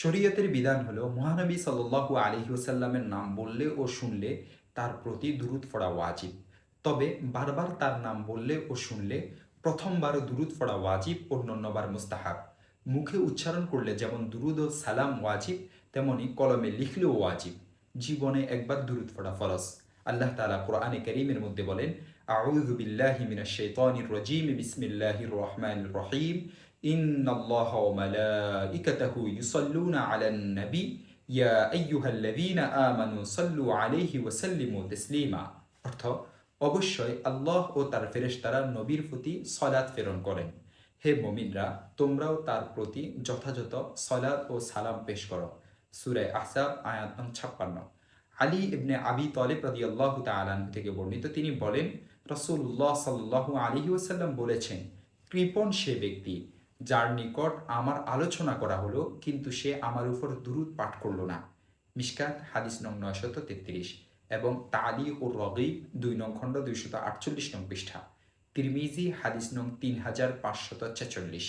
শরীয়তের বিধান হলো, মহানবী সাল্লু আলহি ওসাল্লামের নাম বললে ও শুনলে তার প্রতি দুরুদ পড়া ওয়াজিব। তবে বারবার তার নাম বললে ও শুনলে প্রথমবার দুরুদ পড়া ওয়াজিব, অন্যান্যবার মুস্তাহাব। মুখে উচ্চারণ করলে যেমন দুরুদ ও সালাম ওয়াজিব, তেমনি কলমে লিখলেও ওয়াজিব। জীবনে একবার দুরুদ পড়া ফরজ। আল্লাহ তালা কোরআনে করিমের মধ্যে বলেন, আউযু বিল্লাহি মিনাশ শাইতানির রাজিম, বিসমিল্লাহির রহমানির রহিম। ইন্নাল্লাহা ওয়া মালাইকাতাহু ইউসাল্লুনা আলান নবী ইয়া আইয়ুহাল্লাযীনা আমানু সাল্লু আলাইহি ওয়া সাল্লিমু তাসলিমা অর্থ, অবশ্যই আল্লাহ ও তার ফেরেশতারা নবীর প্রতি সলাৎ প্রেরণ করেন। হে মমিনরা, তোমরাও তার প্রতি যথাযথ সলাৎ ও সালাম পেশ করো। সুরে আহসাব আয়াত ছাপ্পান্ন। আলী ইবনে আবি তলেব রাদি আল্লাহ তালান থেকে বর্ণিত তিনি বলেন রসুল্লাহ সাল্লাহ আলী ওসাল্লাম বলেছেন, কৃপণ সে ব্যক্তি যার নিকট আমার আলোচনা করা হলো, কিন্তু সে আমার উপর দুরুদ পাঠ করল না। মিসকাত হাদিস নং নয়শত তেত্রিশ এবং তালি ও রগিব দুই নং খণ্ড দুইশত আটচল্লিশ নং পৃষ্ঠা। তিরমিজি, হাদিস নং তিন হাজার পাঁচশত ছেচল্লিশ।